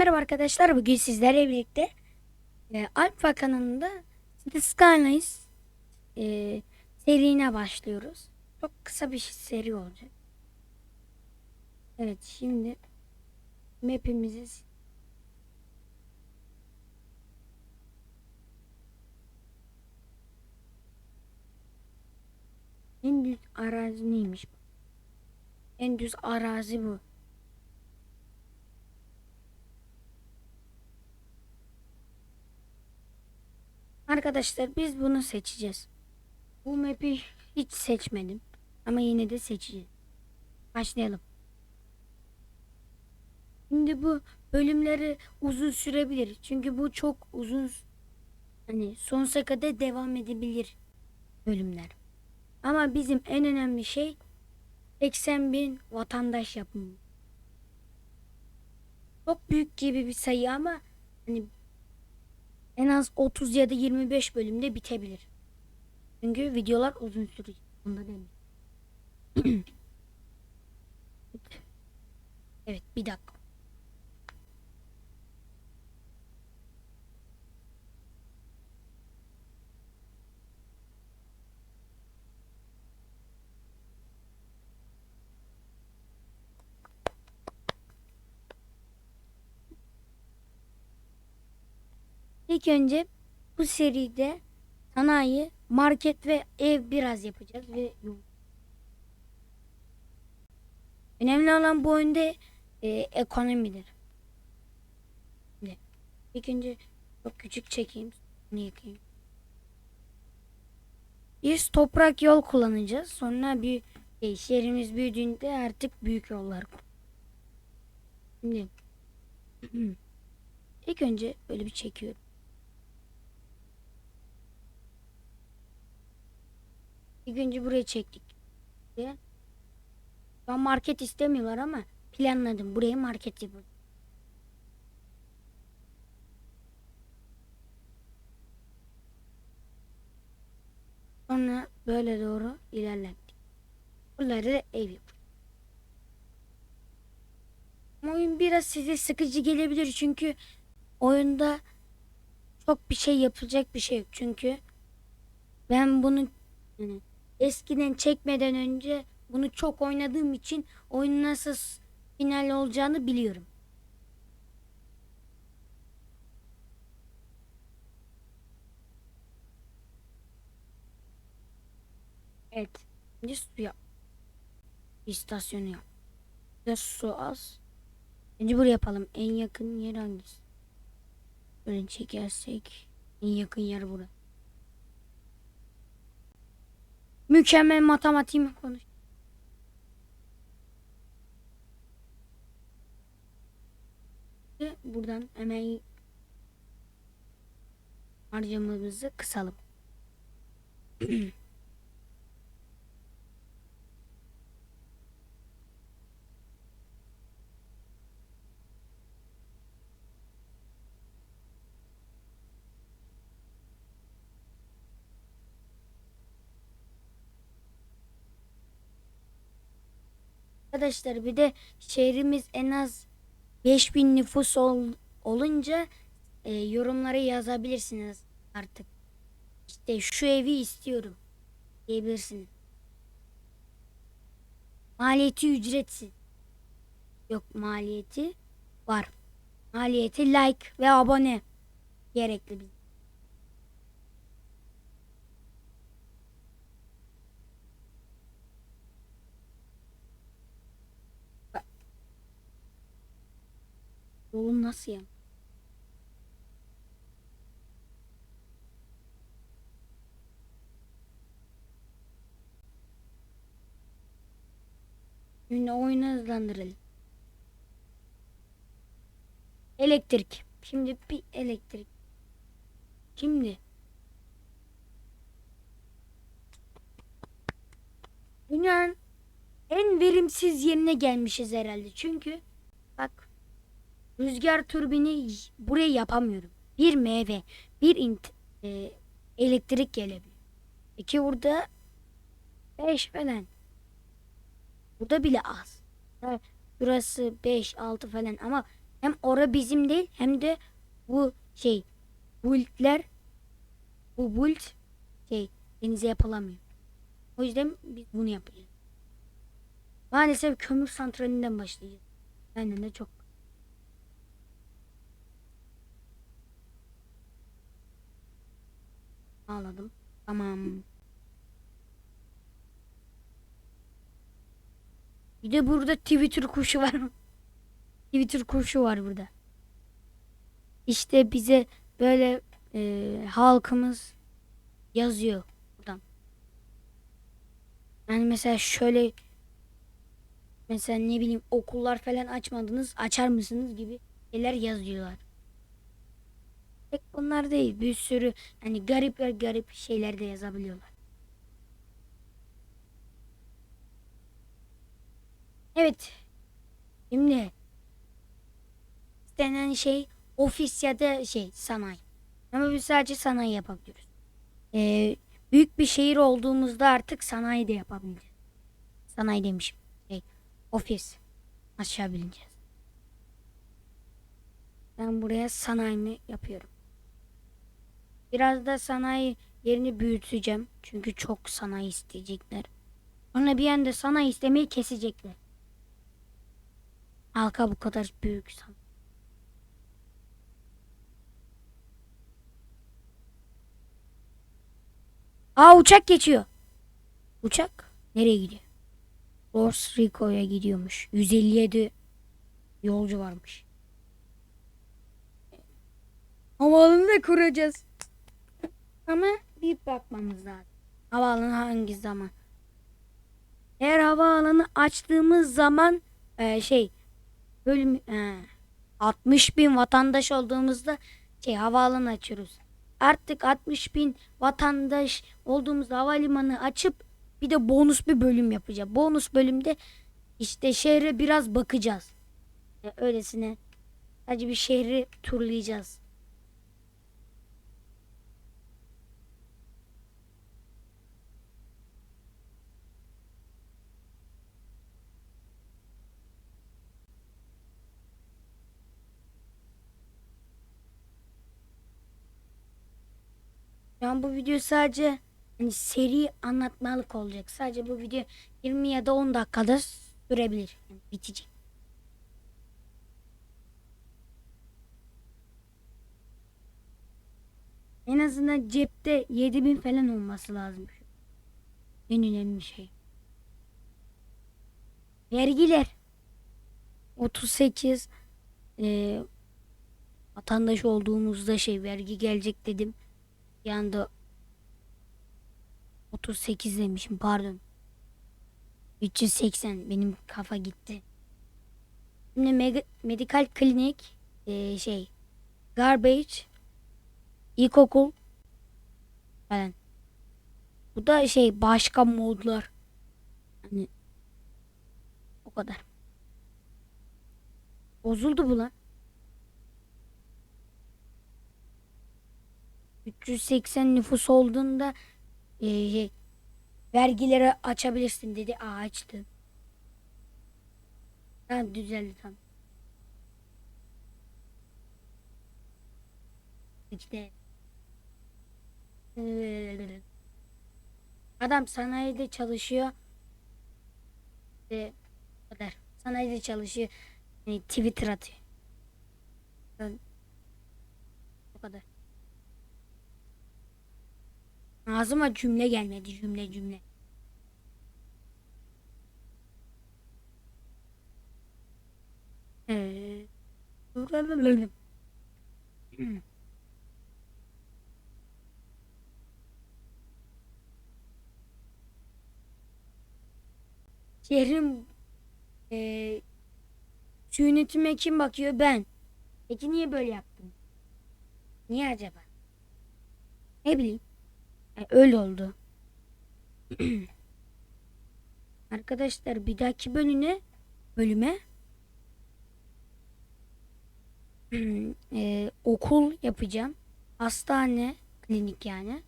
Merhaba arkadaşlar bugün sizlerle birlikte e, Alfa kanalında The Skylines e, serine başlıyoruz. Çok kısa bir seri olacak. Evet şimdi map'imizi en düz arazi neymiş? En düz arazi bu. Arkadaşlar biz bunu seçeceğiz. Bu map'i hiç seçmedim. Ama yine de seçeceğiz. Başlayalım. Şimdi bu bölümleri uzun sürebilir. Çünkü bu çok uzun hani sonsuza kadar devam edebilir bölümler. Ama bizim en önemli şey 80 bin vatandaş yapımı. Çok büyük gibi bir sayı ama hani az 30 ya da 25 bölümde bitebilir. Çünkü videolar uzun sürecek. Bunda demin. evet bir dakika. İlk önce bu seride sanayi, market ve ev biraz yapacağız ve. Önemli olan bu oyunda e, ekonomidir. Şimdi, İlk önce çok küçük çekeyim. Bunu yıkayayım. Biz toprak yol kullanacağız. Sonra bir şey, şehrimiz büyüdüğünde artık büyük yollar. Şimdi ilk önce böyle bir çekiyorum. İlk önce buraya çektik. Şu an market istemiyorlar ama planladım. Buraya market yapalım. Sonra böyle doğru ilerlettik. Buraları ev. Ama Oyun biraz size sıkıcı gelebilir çünkü oyunda çok bir şey yapılacak bir şey yok. Çünkü ben bunu yani eskiden çekmeden önce bunu çok oynadığım için oyunun nasıl final olacağını biliyorum. Evet. Şimdi su yap. İstasyonu yap. Ya su az. Önce buraya yapalım. En yakın yer hangisi? Böyle çekersek en yakın yer burası. Mükemmel matematiğimi konuş. Buradan hemen harcamamızı kısalım. Arkadaşlar bir de şehrimiz en az 5000 nüfus ol- olunca e, yorumlara yazabilirsiniz artık. İşte şu evi istiyorum diyebilirsiniz. Maliyeti ücretsiz. Yok maliyeti var. Maliyeti like ve abone gerekli bizim. Oğlum nasıl ya? Şimdi oyunu hızlandıralım. Elektrik. Şimdi bir elektrik. Şimdi. Dünyanın en verimsiz yerine gelmişiz herhalde. Çünkü rüzgar turbini buraya yapamıyorum. Bir meyve, bir int e, elektrik gelebiliyor. İki burada beş falan. Burada bile az. Ha, Burası 5 6 falan ama hem ora bizim değil hem de bu şey bulutlar bu bulut şey denize yapılamıyor. O yüzden biz bunu yapacağız. Maalesef kömür santralinden başlayacağız. Benden de çok. Ağladım. Tamam. Bir de burada Twitter kuşu var. Twitter kuşu var burada. İşte bize böyle e, halkımız yazıyor buradan. Yani mesela şöyle mesela ne bileyim okullar falan açmadınız açar mısınız gibi şeyler yazıyorlar. Tek bunlar değil bir sürü hani garip garip şeyler de yazabiliyorlar. Evet. Şimdi istenen şey ofis ya da şey sanayi. Ama biz sadece sanayi yapabiliyoruz. Ee, büyük bir şehir olduğumuzda artık sanayi de yapabileceğiz. Sanayi demişim. Şey, ofis. Aşağı bileceğiz. Ben buraya sanayimi yapıyorum. Biraz da sanayi yerini büyüteceğim. Çünkü çok sanayi isteyecekler. Sonra bir anda sanayi istemeyi kesecekler. Halka bu kadar büyük san. Aa uçak geçiyor. Uçak nereye gidiyor? Costa Rico'ya gidiyormuş. 157 yolcu varmış. Havaalanını da kuracağız. Ama bir bakmamız lazım. Havaalanı hangi zaman? Eğer havaalanı açtığımız zaman e, şey bölüm e, 60 bin vatandaş olduğumuzda şey havaalanı açıyoruz. Artık 60 bin vatandaş olduğumuzda havalimanı açıp bir de bonus bir bölüm yapacağız. Bonus bölümde işte şehre biraz bakacağız. E, öylesine sadece bir şehri turlayacağız. Yani bu video sadece hani seri anlatmalık olacak. Sadece bu video 20 ya da 10 dakikada sürebilir. Yani bitecek. En azından cepte 7000 falan olması lazım. En önemli şey. Vergiler. 38 e, vatandaş olduğumuzda şey vergi gelecek dedim. Bir anda 38 demişim pardon. 380 benim kafa gitti. Şimdi mega- medikal klinik e, şey garbage ilkokul falan. Bu da şey başka modlar. Hani o kadar. Bozuldu bu lan. 380 nüfus olduğunda e, şey, vergileri açabilirsin dedi. Aa açtı. Tamam düzeldi tamam. İşte adam sanayide çalışıyor. O kadar. Sanayide çalışıyor. Yani Twitter atıyor. O kadar. Ağzıma cümle gelmedi cümle cümle. Ee, Şehrin e, su yönetime kim bakıyor? Ben. Peki niye böyle yaptın? Niye acaba? Ne bileyim. E, öyle oldu. Arkadaşlar bir dahaki bölüme bölüme e, okul yapacağım. Hastane, klinik yani.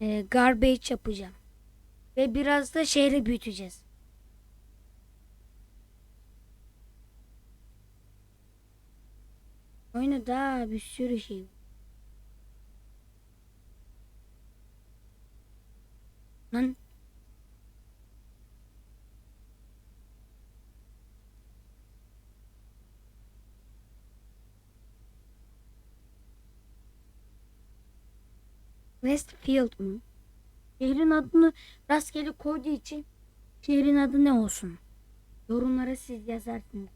E, garbage yapacağım. Ve biraz da şehri büyüteceğiz. Oyunu daha bir sürü şey var. Lan Westfield mı? Şehrin adını rastgele koyduğu için şehrin adı ne olsun? Yorumlara siz yazarsınız.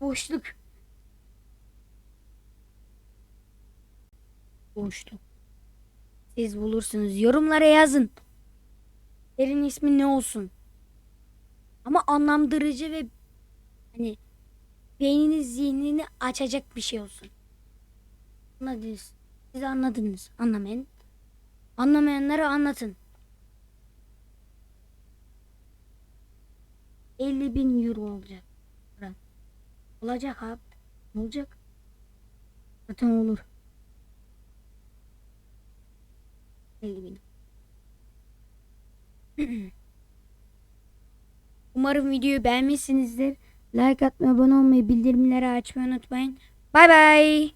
Boşluk. Boşluk. Siz bulursunuz. Yorumlara yazın. Şehrin ismi ne olsun? Ama anlamdırıcı ve hani beyniniz zihnini açacak bir şey olsun. Anladınız. Siz anladınız. Anlamayan. Anlamayanlara anlatın. 50 bin euro olacak. Olacak abi. Olacak. Zaten olur. 50 bin. Umarım videoyu beğenmişsinizdir. Like atmayı, abone olmayı, bildirimleri açmayı unutmayın. Bay bay.